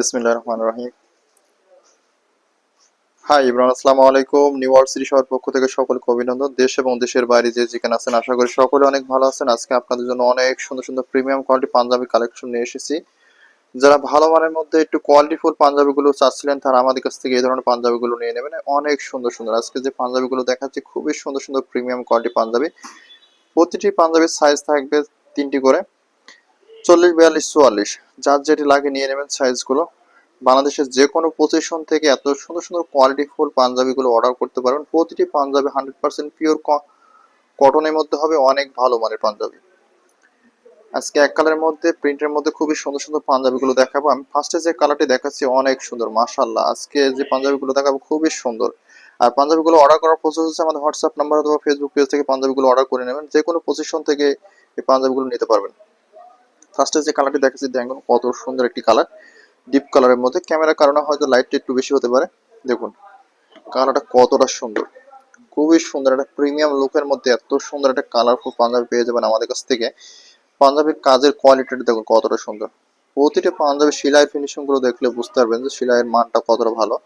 পাঞ্জাবি যারা ভালো মানের মধ্যে একটু কোয়ালিটিফুল পাঞ্জাবিগুলো চাচ্ছিলেন, তারা আমাদের কাছ থেকে এই ধরনের পাঞ্জাবিগুলো নিয়ে নেবেন। অনেক সুন্দর সুন্দর। আজকে যে পাঞ্জাবিগুলো দেখাচ্ছি, খুবই সুন্দর সুন্দর প্রিমিয়াম কোয়ালিটি পাঞ্জাবি। প্রতিটি পাঞ্জাবির সাইজ থাকবে তিনটি করে। চল্লিশ, বিয়াল্লিশ, চুয়াল্লিশ। যার যেটি লাগে নিয়ে নেবেন সাইজগুলো বাংলাদেশের যে কোনো পজিশন থেকে এত সুন্দর সুন্দর কোয়ালিটি ফুল পাঞ্জাবিগুলো অর্ডার করতে পারবেন। প্রতিটি পাঞ্জাবি হান্ড্রেড পার্সেন্ট পিওর কটনের মধ্যে হবে, অনেক ভালো মানের পাঞ্জাবি। আজকে এক কালারের মধ্যে প্রিন্টের মধ্যে খুবই সুন্দর সুন্দর পাঞ্জাবিগুলো দেখাবো। আমি ফার্স্টে যে কালারটি দেখাচ্ছি, অনেক সুন্দর মাশাল্লাহ আজকে যে পাঞ্জাবিগুলো দেখাবো, খুবই সুন্দর। আর পাঞ্জাবিগুলো অর্ডার করার প্রসেস হচ্ছে আমাদের হোয়াটসঅ্যাপ নাম্বার অথবা ফেসবুক পেজ থেকে পাঞ্জাবিগুলো অর্ডার করে নেবেন। যে কোনো পজিশন থেকে এই পাঞ্জাবিগুলো নিতে পারবেন। ফার্স্টে যে কালারটি দেখাচ্ছি দেখুন কত সুন্দর একটি কালার ডিপ কালারের মধ্যে। ক্যামেরার কারণে হয়তো লাইটটা একটু বেশি হতে পারে। দেখুন কালারটা কতটা সুন্দর। খুবই সুন্দর একটা প্রিমিয়াম লুকের মধ্যে এত সুন্দর একটা কালারফুল পাঞ্জাবি পেয়ে যাবেন আমাদের কাছ থেকে। পাঞ্জাবির কাজের কোয়ালিটিটা দেখুন কতটা সুন্দর। প্রতিটা পাঞ্জাবি সেলাই ফিনিশিংগুলো দেখলে বুঝতে পারবেন যে সেলাইয়ের মানটা কতটা ভালো।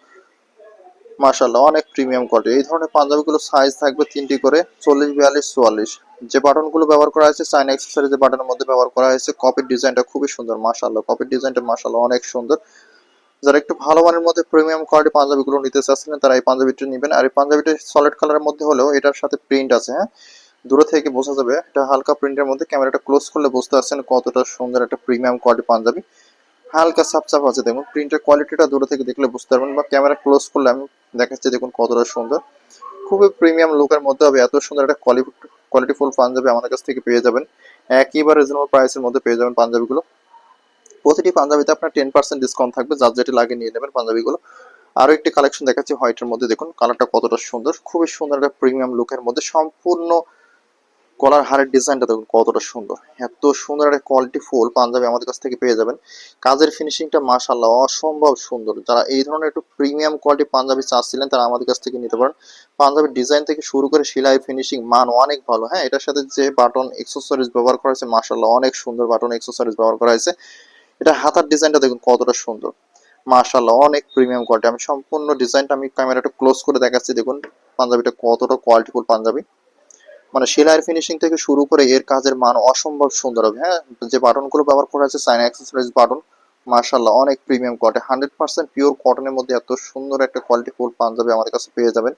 মাশাল্লাহ অনেক প্রিমিয়াম কোয়ালিটি এই ধরনের পাঞ্জাবিগুলো সাইজ থাকবে তিনটি করে, চল্লিশ, বিয়াল্লিশ, চুয়াল্লিশ। যে বাটনগুলো ব্যবহার করা হয়েছে চাইনা অ্যাক্সেসরি যে বাটনের মধ্যে ব্যবহার করা হয়েছে কপির ডিজাইনটা খুবই সুন্দর মাশাল্লাহ কপির ডিজাইনটা মাশাল্লাহ অনেক সুন্দর। যারা একটু ভালো মানের মধ্যে প্রিমিয়াম কোয়ালিটি পাঞ্জাবিগুলো নিতে চাচ্ছিলেন, তারা এই পাঞ্জাবিটা নেবেন। আর এই পাঞ্জাবিটা সলিড কালারের মধ্যে হলেও এটার সাথে প্রিন্ট আছে হ্যাঁ? দূরে থেকে বোঝা যাবে, এটা হালকা প্রিন্টের মধ্যে। ক্যামেরাটা ক্লোজ করলে বুঝতে পারছেন কতটা সুন্দর একটা প্রিমিয়াম কোয়ালিটি পাঞ্জাবি। হালকা সাপচাপ আছে, দেখুন। প্রিন্টের কোয়ালিটিটা দূরে থেকে দেখলে বুঝতে পারবেন বা ক্যামেরা ক্লোজ করলে আমি দেখাচ্ছি, দেখুন কতটা সুন্দর। খুবই প্রিমিয়াম লুকের মধ্যে হবে, এত সুন্দর একটা কোয়ালিটি কোয়ালিটি ফুল পাঞ্জাবি আমাদের কাছ থেকে পেয়ে যাবেন। একইবার রিজনেবল প্রাইসের মধ্যে পেয়ে যাবেন পাঞ্জাবিগুলো। প্রতিটি পাঞ্জাবিতে আপনার টেন পার্সেন্ট ডিসকাউন্ট থাকবে, যার যেটি লাগে নিয়ে নেবেন পাঞ্জাবিগুলো। আরও একটি কালেকশন দেখাচ্ছি হোয়াইটের মধ্যে দেখুন কালারটা কতটা সুন্দর। খুবই সুন্দর একটা প্রিমিয়াম লুকের মধ্যে, সম্পূর্ণ কলার হারের ডিজাইনটা দেখুন কতটা সুন্দর। এত সুন্দর একটা কোয়ালিটি ফুল পাঞ্জাবি আমাদের কাছ থেকে পেয়ে যাবেন। কাজের ফিনিশিংটা মাশাল্লাহ অসম্ভব সুন্দর। যারা এই ধরনের একটু প্রিমিয়াম কোয়ালিটি পাঞ্জাবি চাচ্ছিলেন, তারা আমাদের কাছ থেকে নিতে পারেন। পাঞ্জাবির ডিজাইন থেকে শুরু করে সেলাই ফিনিশিং মান অনেক ভালো। হ্যাঁ এটার সাথে যে বাটন এক্সেসরিজ ব্যবহার করা হয়েছে মাশাল্লাহ অনেক সুন্দর বাটন এক্সেসরিজ ব্যবহার করা হয়েছে। এটা হাতার ডিজাইনটা দেখুন কতটা সুন্দর। মাশাল্লাহ অনেক প্রিমিয়াম কোয়ালিটি আমি সম্পূর্ণ ডিজাইনটা আমি ক্যামেরাটা ক্লোজ করে দেখাচ্ছি। দেখুন পাঞ্জাবিটা কতটা কোয়ালিটিফুল পাঞ্জাবি। মানে সেলাইয়ের ফিনিশিং থেকে শুরু করে এর কাজের মান অসম্ভব সুন্দর হবে। হ্যাঁ যে বাটনগুলো ব্যবহার করা হয়েছে চাইনা অ্যাক্সেসরিজ বাটন মার্শাল্লাহ অনেক premium quality hundred percent pure কটনের মধ্যে এত সুন্দর একটা কোয়ালিটি ফুল পাঞ্জাবি আমাদের কাছে পেয়ে যাবেন।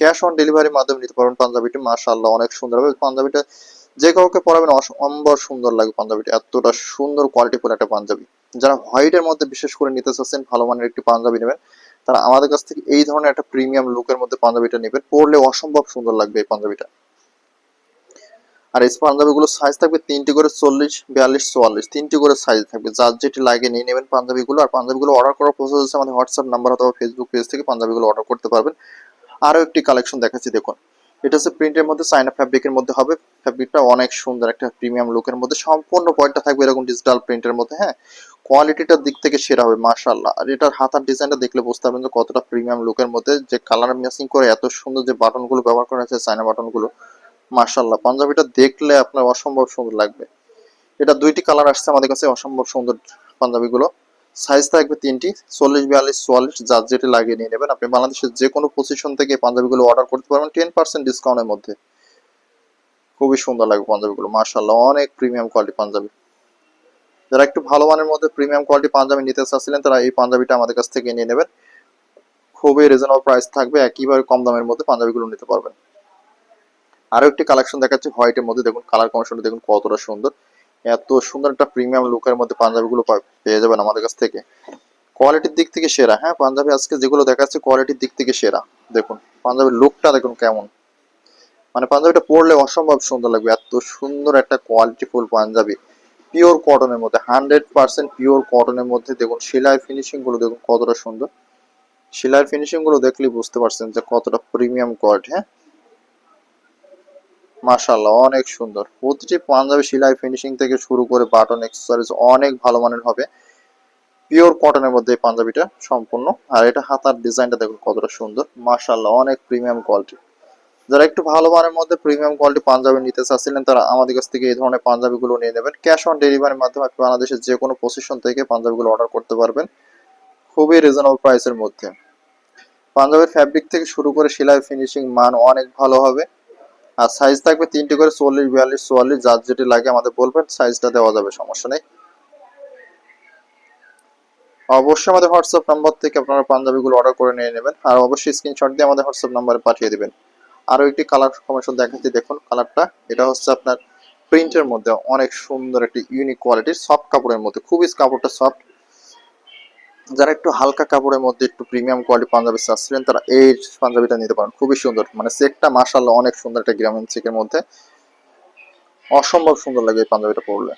ক্যাশ অন ডেলিভারির মাধ্যমে নিতে পারবেন পাঞ্জাবিটি মার্শাল্লাহ অনেক সুন্দর হবে। পাঞ্জাবিটা যে কাউকে পরাবেন, অসম্ভব সুন্দর লাগে পাঞ্জাবিটা। এতটা সুন্দর কোয়ালিটি ফুল একটা পাঞ্জাবি। যারা হোয়াইটের মধ্যে বিশেষ করে নিতে চাচ্ছেন, ভালো মানের একটি পাঞ্জাবি নেবেন, তারা আমাদের কাছ থেকে এই ধরনের একটা প্রিমিয়াম লুকের মধ্যে পাঞ্জাবিটা নেবেন। পরলে অসম্ভব সুন্দর লাগবে এই পাঞ্জাবিটা। আর এই পাঞ্জাবিগুলো সাইজ থাকবে তিনটি করে চল্লিশ, বিয়াল্লিশ, চুয়াল্লিশ। তিনটি করে সাইজ থাকবে। যার যেটি লাগে নিয়ে নেবেন পাঞ্জাবিগুলো। আর পাঞ্জাবিগুলো অর্ডার করার প্রসেস হচ্ছে আমাদের হোয়াটসঅ্যাপ নাম্বার অথবা ফেসবুক পেজ থেকে পাঞ্জাবিগুলো অর্ডার করতে পারবেন। আরও একটি কালেকশন দেখাচ্ছি, দেখুন। এটা হচ্ছে প্রিন্টের মধ্যে চাইনা ফ্যাব্রিকের মধ্যে হবে। ফ্যাব্রিকটা অনেক সুন্দর, একটা প্রিমিয়াম লুকের মধ্যে। সম্পূর্ণ পয়েন্টটা থাকবে এরকম ডিজিটাল প্রিন্টের মধ্যে হ্যাঁ? কোয়ালিটিটার দিক থেকে সেরা হবে মার্শাল্লাহ আর এটার হাতার ডিজাইনটা দেখলে বুঝতে পারবেন যে কতটা প্রিমিয়াম লুকের মধ্যে। যে কালার ম্যাচিং করে এত সুন্দর যে বাটনগুলো ব্যবহার করা হয়েছে চাইনা বাটনগুলো মার্শাল্লাহ পাঞ্জাবিটা দেখলে আপনার অসম্ভব সুন্দর লাগবে। এটা দুইটি কালার আসছে আমাদের কাছে, অসম্ভব সুন্দর পাঞ্জাবিগুলো। সাইজ থাকবে তিনটি, চল্লিশ, বিয়াল্লিশ, চুয়াল্লিশ, যার যেটি লাগিয়ে নিয়ে নেবেন। আপনি বাংলাদেশের যে কোনো পজিশন থেকে পাঞ্জাবিগুলো অর্ডার করতে পারবেন টেন পার্সেন্ট ডিসকাউন্টের মধ্যে। খুবই সুন্দর লাগবে পাঞ্জাবিগুলো মার্শাল্লাহ অনেক প্রিমিয়াম কোয়ালিটি পাঞ্জাবি। যারা একটু ভালো মানের মধ্যে প্রিমিয়াম কোয়ালিটি পাঞ্জাবি নিতে চাচ্ছিলেন, তারা এই পাঞ্জাবিটা আমাদের কাছ থেকে নিয়ে নেবেন। খুবই রিজনেবল প্রাইস থাকবে, একইবারে কম দামের মধ্যে পাঞ্জাবিগুলো নিতে পারবেন। আরও একটি কালেকশন দেখাচ্ছি হোয়াইটের মধ্যে দেখুন কালার কমিশনটা দেখুন কতটা সুন্দর। এত সুন্দর একটা প্রিমিয়াম লুকের মধ্যে পাঞ্জাবিগুলো পেয়ে যাবেন আমাদের কাছ থেকে। কোয়ালিটির দিক থেকে সেরা হ্যাঁ পাঞ্জাবি আজকে যেগুলো দেখাচ্ছে কোয়ালিটির দিক থেকে সেরা। দেখুন, পাঞ্জাবির লুকটা দেখুন কেমন। মানে পাঞ্জাবিটা পরলে অসম্ভব সুন্দর লাগবে, এত সুন্দর একটা কোয়ালিটি ফুল পাঞ্জাবি। পিওর কটনের মধ্যে হান্ড্রেড পার্সেন্ট পিওর কটনের মধ্যে দেখুন, সেলাই ফিনিশিংগুলো দেখুন কতটা সুন্দর। সেলাই ফিনিশিংগুলো দেখলেই বুঝতে পারছেন যে কতটা প্রিমিয়াম কোয়ালিটি হ্যাঁ। মাশাল্লাহ অনেক সুন্দর। প্রতিটি পাঞ্জাবি সেলাই ফিনিশিং থেকে শুরু করে বাটন এক্সেসরিজ অনেক ভালো মানের হবে। পিওর কটনের মধ্যে এই পাঞ্জাবিটা সম্পূর্ণ। আর এটা হাতার ডিজাইনটা দেখুন কতটা সুন্দর। মাশাল্লাহ অনেক প্রিমিয়াম কোয়ালিটি যারা একটু ভালো মানের মধ্যে প্রিমিয়াম কোয়ালিটি পাঞ্জাবি নিতে চাচ্ছিলেন, তারা আমাদের কাছ থেকে এই ধরনের পাঞ্জাবিগুলো নিয়ে নেবেন। ক্যাশ অন ডেলিভারির মাধ্যমে আপনি বাংলাদেশের যে কোনো পজিশন থেকে পাঞ্জাবিগুলো অর্ডার করতে পারবেন। খুবই রিজনেবল প্রাইসের মধ্যে। পাঞ্জাবের ফ্যাব্রিক থেকে শুরু করে সেলাই ফিনিশিং মান অনেক ভালো হবে। আর সাইজ থাকবে তিনটে করে চল্লিশ, বিয়াল্লিশ, চুয়াল্লিশ, যার যেটি লাগে আমাদের বলবেন সাইজটা দেওয়া যাবে, সমস্যা নেই। অবশ্যই আমাদের হোয়াটসঅ্যাপ নাম্বার থেকে আপনারা পাঞ্জাবিগুলো অর্ডার করে নিয়ে নেবেন, আর অবশ্যই স্ক্রিনশট দিয়ে আমাদের হোয়াটসঅ্যাপ নাম্বারে পাঠিয়ে দেবেন। আরও একটি কালার কমিশন দেখাচ্ছি, দেখুন কালারটা এটা হচ্ছে আপনার প্রিন্টের মধ্যে অনেক সুন্দর একটি ইউনিক কোয়ালিটির সফট কাপড়ের মধ্যে, খুবই কাপড়টা সফট যারা একটু হালকা কাপড়ের মধ্যে একটু প্রিমিয়াম কোয়ালিটি পাঞ্জাবি চাচ্ছিলেন, তারা এই পাঞ্জাবিটা নিতে পারেন। খুবই সুন্দর। মানে সেটটা মাসাল্লাহ অনেক সুন্দর একটা গ্রামীণ চেকের মধ্যে। অসম্ভব সুন্দর লাগে এই পাঞ্জাবিটা পরলে।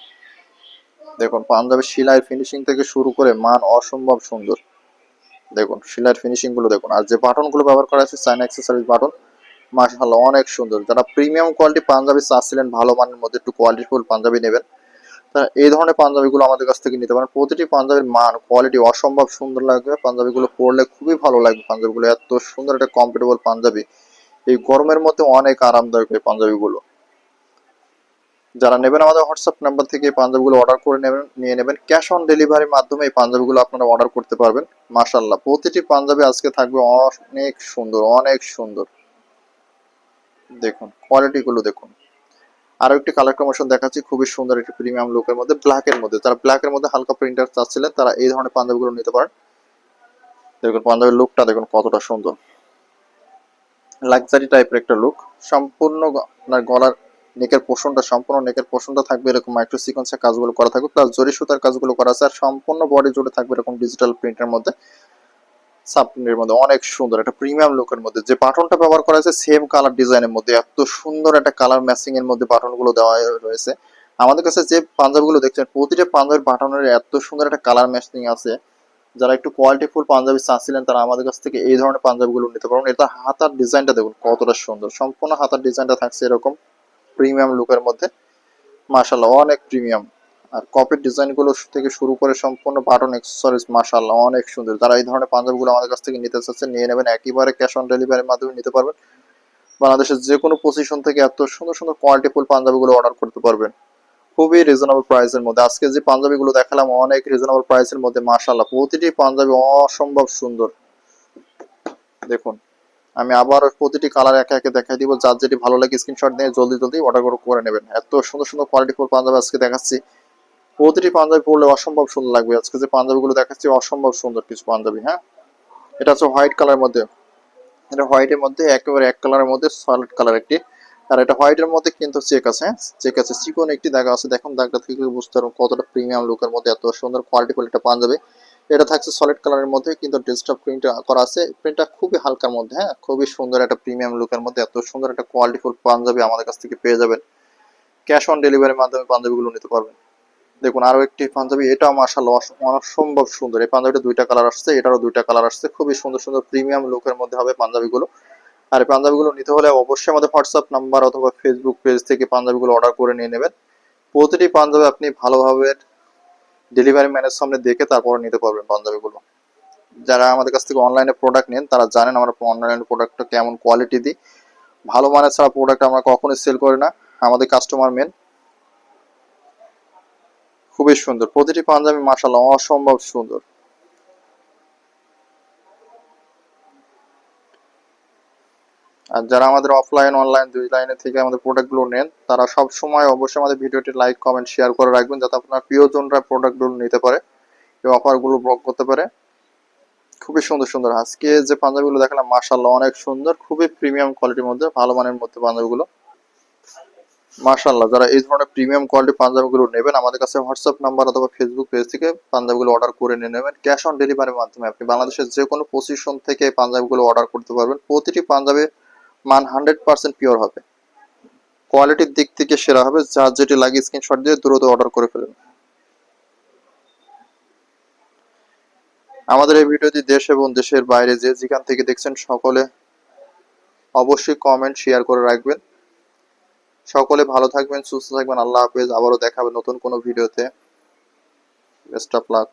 দেখুন পাঞ্জাবি সেলাই ফিনিশিং থেকে শুরু করে মান অসম্ভব সুন্দর। দেখুন, সেলাইয়ের ফিনিশিংগুলো দেখুন। আর যে বাটনগুলো ব্যবহার করা আছে চাইনা অ্যাক্সেসরিজ বাটন মাশাআল্লাহ অনেক সুন্দর। যারা প্রিমিয়াম কোয়ালিটি পাঞ্জাবি চাচ্ছিলেন, ভালো মানের মধ্যে একটু কোয়ালিটিফুল পাঞ্জাবি নেবেন। এই ধরনের পাঞ্জাবিগুলো আমাদের কাছ থেকে নিতে পারেন। প্রতিটি পাঞ্জাবির মান কোয়ালিটি অসম্ভব সুন্দর লাগবে। পাঞ্জাবিগুলো পরলে খুবই ভালো লাগবে পাঞ্জাবিগুলো। এত সুন্দর একটা কমফোর্টেবল পাঞ্জাবি। এই গরমের মধ্যে অনেক আরামদায়ক এই পাঞ্জাবিগুলো। যারা নেবেন আমাদের হোয়াটসঅ্যাপ নাম্বার থেকে এই পাঞ্জাবিগুলো অর্ডার করে নেবেন, নিয়ে নেবেন। ক্যাশ অন ডেলিভারির মাধ্যমে এই পাঞ্জাবিগুলো আপনারা অর্ডার করতে পারবেন। মাশাল্লাহ প্রতিটি পাঞ্জাবি আজকে থাকবে অনেক সুন্দর অনেক সুন্দর। দেখুন কোয়ালিটি গুলো দেখুন। আরও একটি কালার কম্বিনেশন দেখাচ্ছি, খুবই সুন্দর একটি প্রিমিয়াম লুকের মধ্যে ব্ল্যাক এর মধ্যে। যারা ব্ল্যাক এর মধ্যে হালকা প্রিন্টার চাচ্ছিলেন, তারা এই ধরনের পাঞ্জাবিগুলো নিতে পারেন। দেখুন, পাঞ্জাবির লুকটা দেখুন কতটা সুন্দর। লাক্সারি টাইপের একটা লুক সম্পূর্ণ আপনার গলার নেকের পোষণটা সম্পূর্ণ নেকের পোষণটা থাকবে এরকম মাইক্রো সিকোয়েন্সের কাজগুলো করা থাকবে। প্লাস জরি সুতার কাজগুলো করা আছে, আর সম্পূর্ণ বডি জুড়ে থাকবে এরকম ডিজিটাল প্রিন্টের মধ্যে। সাব প্রিন্টের মধ্যে অনেক সুন্দর একটা প্রিমিয়াম লুকের মধ্যে যে বাটনটা ব্যবহার করা আছে সেম কালার ডিজাইনের মধ্যে এত সুন্দর একটা কালার ম্যাচিং এর মধ্যে বাটনগুলো দেওয়া রয়েছে। আমাদের কাছে যে পাঞ্জাবিগুলো দেখছেন, প্রতিটা পাঞ্জাবির বাটনের এত সুন্দর একটা কালার ম্যাচিং আছে। যারা একটু কোয়ালিটিফুল পাঞ্জাবি চাচ্ছিলেন, তারা আমাদের কাছ থেকে এই ধরনের পাঞ্জাবিগুলো নিতে পারবেন। এটা হাতার ডিজাইনটা দেখুন, কতটা সুন্দর। সম্পূর্ণ হাতার ডিজাইনটা থাকছে এরকম প্রিমিয়াম লুকের মধ্যে। মাশাল্লাহ অনেক প্রিমিয়াম আর কপির ডিজাইনগুলো থেকে শুরু করে সম্পূর্ণ বাটন এক্সেসরিজ মাশাল্লাহ অনেক সুন্দর। যারা এই ধরনের পাঞ্জাবিগুলো আমাদের কাছ থেকে নিতে চাচ্ছেন, নিয়ে নেবেন। একেবারে ক্যাশ অন ডেলিভারির মাধ্যমে নিতে পারবেন। বাংলাদেশের যে কোনো পজিশন থেকে এত সুন্দর সুন্দর কোয়ালিটিফুল পাঞ্জাবিগুলো অর্ডার করতে পারবেন। খুবই রিজনেবল প্রাইসের মধ্যে। আজকে যে পাঞ্জাবিগুলো দেখালাম, অনেক রিজনেবল প্রাইসের মধ্যে মাশাল্লাহ প্রতিটি পাঞ্জাবি অসম্ভব সুন্দর। দেখুন, আমি আবার প্রতিটি কালার একে একে দেখাই দিব। যার যেটি ভালো লাগে স্ক্রিনশট নিয়ে জলদি জলদি অর্ডার করে নেবেন। এত সুন্দর সুন্দর কোয়ালিটিফুল পাঞ্জাবি আজকে দেখাচ্ছি। প্রতিটি পাঞ্জাবি পরলে অসম্ভব সুন্দর লাগবে। আজকে যে পাঞ্জাবিগুলো দেখাচ্ছি, অসম্ভব সুন্দর কিছু পাঞ্জাবি হ্যাঁ? এটা হচ্ছে হোয়াইট কালার মধ্যে। এটা হোয়াইটের মধ্যে, একেবারে এক কালারের মধ্যে, সলিড কালার একটি। আর এটা হোয়াইটের মধ্যে কিন্তু চেক আছে হ্যাঁ? চেক আছে, চিকন একটি দাগ আছে। দেখুন, দাগটা থেকে বুঝতে পারবেন কতটা প্রিমিয়াম লুকের মধ্যে, এত সুন্দর কোয়ালিটিফুল একটা পাঞ্জাবি। এটা থাকছে সলিড কালারের মধ্যে, কিন্তু ডেস্কটপ প্রিন্ট করা আছে। প্রিন্টটা খুবই হালকার মধ্যে হ্যাঁ? খুবই সুন্দর একটা প্রিমিয়াম লুকের মধ্যে, এত সুন্দর একটা কোয়ালিটিফুল পাঞ্জাবি আমাদের কাছ থেকে পেয়ে যাবেন। ক্যাশ অন ডেলিভারির মাধ্যমে পাঞ্জাবিগুলো নিতে পারবেন। দেখুন, আরও একটি পাঞ্জাবি এটা অস- অসম্ভব সুন্দর। এই পাঞ্জাবিটা দুইটা কালার আসছে, এটারও দুইটা কালার আসছে। খুবই সুন্দর সুন্দর প্রিমিয়াম লুকের মধ্যে হবে পাঞ্জাবিগুলো। আর এই পাঞ্জাবিগুলো নিতে হলে অবশ্যই আমাদের হোয়াটসঅ্যাপ নাম্বার অথবা ফেসবুক পেজ থেকে পাঞ্জাবিগুলো অর্ডার করে নিয়ে নেবেন। প্রতিটি পাঞ্জাবি আপনি ভালোভাবে ডেলিভারি ম্যানের সামনে দেখে তারপরে নিতে পারবেন পাঞ্জাবিগুলো। যারা আমাদের কাছ থেকে অনলাইনে প্রোডাক্ট নেন, তারা জানেন আমরা অনলাইনে প্রোডাক্টটা কেমন কোয়ালিটি দিই। ভালো মানের ছাড়া প্রোডাক্ট আমরা কখনোই সেল করি না। আমাদের কাস্টমার মেন খুবই সুন্দর। প্রতিটি পাঞ্জাবি, মাশাআল্লাহ, অসম্ভব সুন্দর। আর যারা আমাদের অফলাইন অনলাইন দুই লাইনে থেকে আমাদের প্রোডাক্টগুলো নেন, তারা সব সময় অবশ্যই আমাদের ভিডিওটি লাইক কমেন্ট শেয়ার করে রাখবেন, যাতে আপনার প্রিয়জনরা প্রোডাক্টগুলো নিতে পারে এই অফারগুলো ব্লক করতে পারে। খুবই সুন্দর সুন্দর। আজকে যে পাঞ্জাবিগুলো দেখালাম, মাশাআল্লাহ, অনেক সুন্দর, খুবই প্রিমিয়াম কোয়ালিটির মধ্যে, ভালো মানের মধ্যে পাঞ্জাবিগুলো। মাশাআল্লাহ, যারা এই ধরনের প্রিমিয়াম কোয়ালিটি পাঞ্জাবিগুলো নেবেন, আমাদের কাছে হোয়াটসঅ্যাপ নাম্বার অথবা ফেসবুক পেজ থেকে পাঞ্জাবিগুলো অর্ডার করে নিয়ে নেবেন। ক্যাশ অন ডেলিভারির মাধ্যমে আপনি বাংলাদেশের যে কোনো পজিশন থেকে পাঞ্জাবিগুলো অর্ডার করতে পারবেন। প্রতিটি পাঞ্জাবি মান হান্ড্রেড পার্সেন্ট পিওর হবে। কোয়ালিটির দিক থেকে সেরা হবে, যার যেটি লাগে স্ক্রিনশট দিয়ে দ্রুত অর্ডার করে ফেলুন। আমাদের এই ভিডিওটি দেশ এবং দেশের বাইরে যে যেখান থেকে দেখছেন সকলে অবশ্যই কমেন্ট শেয়ার করে রাখবেন। সকলে ভালো থাকবেন, সুস্থ থাকবেন। আল্লাহ হাফেজ। আবারও দেখাবেন নতুন কোনো ভিডিওতে। Best of luck